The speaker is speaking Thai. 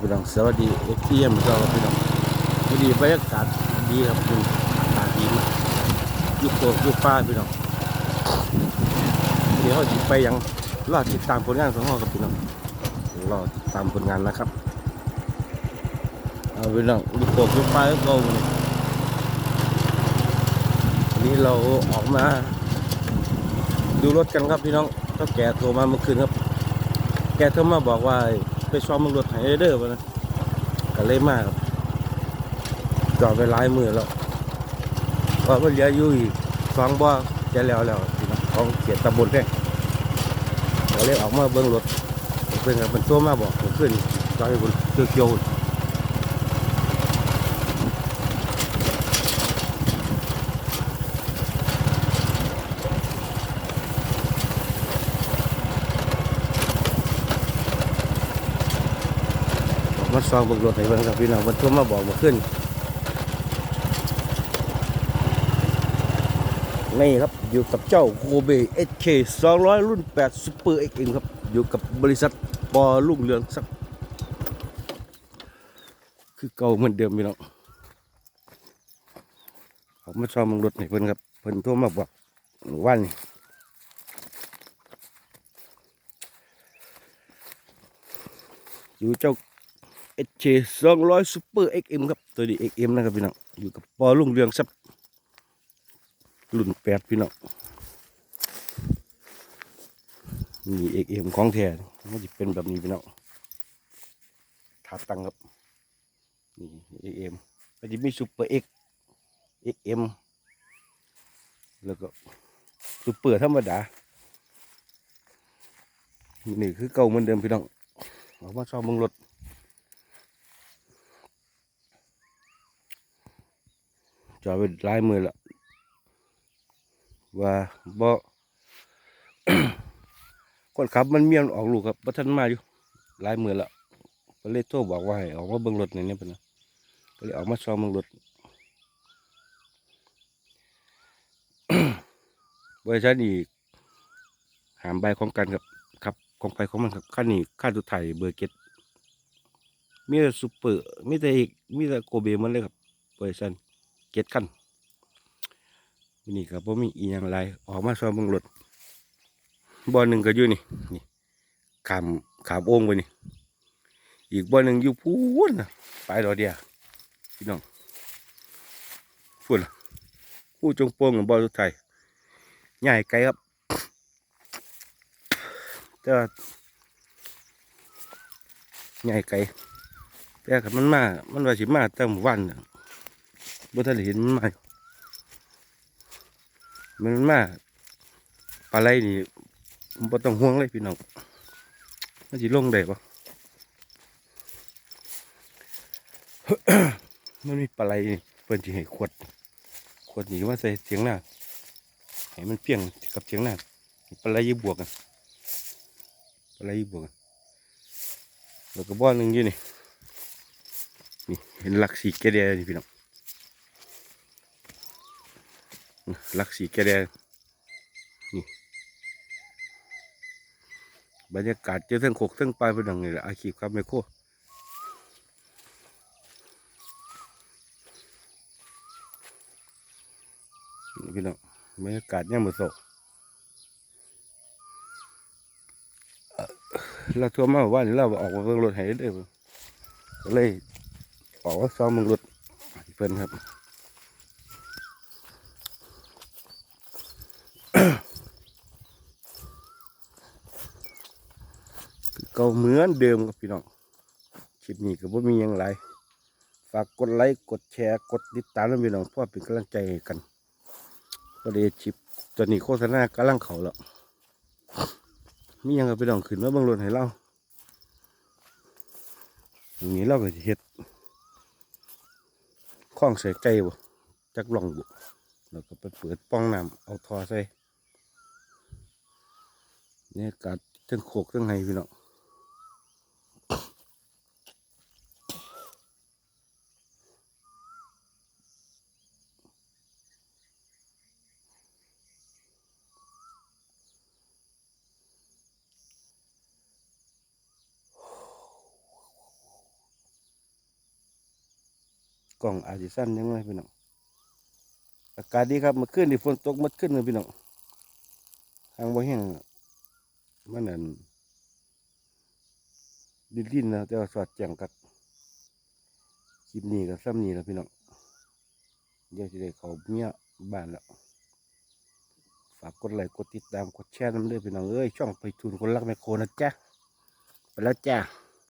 พี่น้องสวัสดีเอ็กซ์ทีเอ็มก็พี่น้องพอดีบรรยากาศดีครับคุณอากาศดีมากยุคโตกอยุคป้าพี่น้องเดี๋ยวเขาจะไปยังรอติดตามผลงานของเขาครับพี่น้องรอติดตามผลงานนะครับเอาพี่น้องยุคโตกอยุคป้าก็เอาวันนี้วันนี้เราออกมา ดูรถกันครับพี่น้องก็แกโทรมาเมื่อคืนครับ แกโทรมาบอกว่า ไปซ่อมมึงรถไถเด้อวะนะก็เลยมากจอดไปหลายมือแล้วก็เหลืออยู่อีกสองบ่อจะแล้วแล้วของเขียนตำบลแท้ก็เลยออกมาเบิ้งรถเพื่อนครับมันตัวมาบอกเมื่อคืนจอดไปบนเกือกโยนม ซอมเบิ้งรถให้เบิ่งครับพี่น้องมันโทรมาบอกมื่อคืนนี่ครับอยู่กับเจ้าโคเบ SK 200รุ่น8 Super XM ครับ อยู่กับบริษัทปอลุ่งเรืองสัก คือเก่าเหมือนเดิมพี่น้องออกมาชอมังรถให้เพิ่นครับ เพิ่นโทรมาบอกว่านี่อยู่เจ้า SK 200 Super XM ครับ ตัวนี้ XM นะครับพี่น้อง อยู่กับปอลุ่งเรืองสักรุ่นแปดพี่น้องนี่เอกเอ็มของแท้มันจะเป็นแบบนี้พี่น้องขาตังครับ นี่เอกเอ็มมันจะมีซูเปอร์เอ็กเอ็กเอ็มแล้วก็ซูเปอร์ธรรมดา นี่คือเก่าเหมือนเดิมพี่น้องเอามาชอบมึงรถ จอดไปหลายมือละว่าบ่คนขับมันเมียนออกลูกครับบ่ทันมาอยู่หลายมือละก็เลยโทรบอกว่าให้ออกมาเบิ่งรถในนี้เป็นนะก็เลยออกมาซ้อมเบิ่งรถบริษัทนี้หามใบของกันครับครับของไปของมันครับขั้นนี้ขั้นสุดท้ายเบอร์เก็ตมีแต่ซูเปอร์มีแต่เอกมีแต่โกเบมันเลยครับบริษัท เก็ตขั้นนี่ก็บ่มีอีหยังไรออกมาซ้อมบิ่งรถบ่อหนึ่งก็อยู่นี่นี่ขามขามโอ่งไปนี่ อีกบ่อหนึ่งอยู่พูนนะไปรอเดียวพี่น้องพูดล่ะผู้จงโป่งกับบ่อสุดท้ายใหญ่ไกลครับแต่ใหญ่ไกลแต่คันมันมา มันว่าสิมาแต่หมู่วันนะ บ่ทันเห็นมันมาอยู่มันมาปลาไหลนี่ผมบ่ต้องห่วงเลยพี่น้องมันสิลงได้ปะมันมีปลาไหลเพิ่นสิให้ขวด ขวดนี่ว่าใส่เสียงหน้าให้มันเพียงกับเสียงหน้าปลาไหลยี่บวกกันปลาไหลยี่บวกกันแล้วก็บ่อหนึงอยู่นี่นี่เห็นหลักสีแกเดียนี่พี่น้อง ลักสีแกแดงนี่บรรยากาศเจอทั้งโขกทั้งปลายเป็นดังนี่แหละอาชีพครับแม่โคนี่พี่น้องบรรยากาศยังมือโซเราทัวร์มาว่านี่เราออกมาเบิ่งรถให้ได้อก็เลยออกมาซ้อมเบิ่งรถเพิ่นครับ คือเก่าเหมือนเดิมครับพี่น้องคลิปนี้ก็บ่มีหยังไรฝากกดไลค์กดแชร์กดติดตามนะพี่น้องเพื่อเป็นกำลังใจกันก็ได้คลิปตอนนี้โฆษณากำลังเขาแล้วมียังกับพี่น้องขึ้นมาบางรถให้เราอย่างนี้เราก็เฮ็ดข้องใส่ไก่บ่จักหล่องบ่แล้วก็ไปเปิดป้องน้ำเอาทอใส่เนี่ยกาศทั้งโคกทั้งไห้พี่น้อง กล่องอาจจะสั้นยังไงพี่น้องอากาศดีครับมื่อคืนนี่ฝนตกมื่อคืนเลยพี่น้องทางบ่แห้งมันนั่นลิ้นๆนะแต่ว่าสอดแจงกับคลิปนี้กับซ้ำนี้แล้วพี่น้องเดี๋ยวจะได้เขาเมียบ้านแล้วฝากกดไลค์กดติดตามกดแชร์น้ำเด้อพี่น้องเอ้ยช่องไปทุนคนรักแมคโครนะจ๊ะไปแล้วจ้า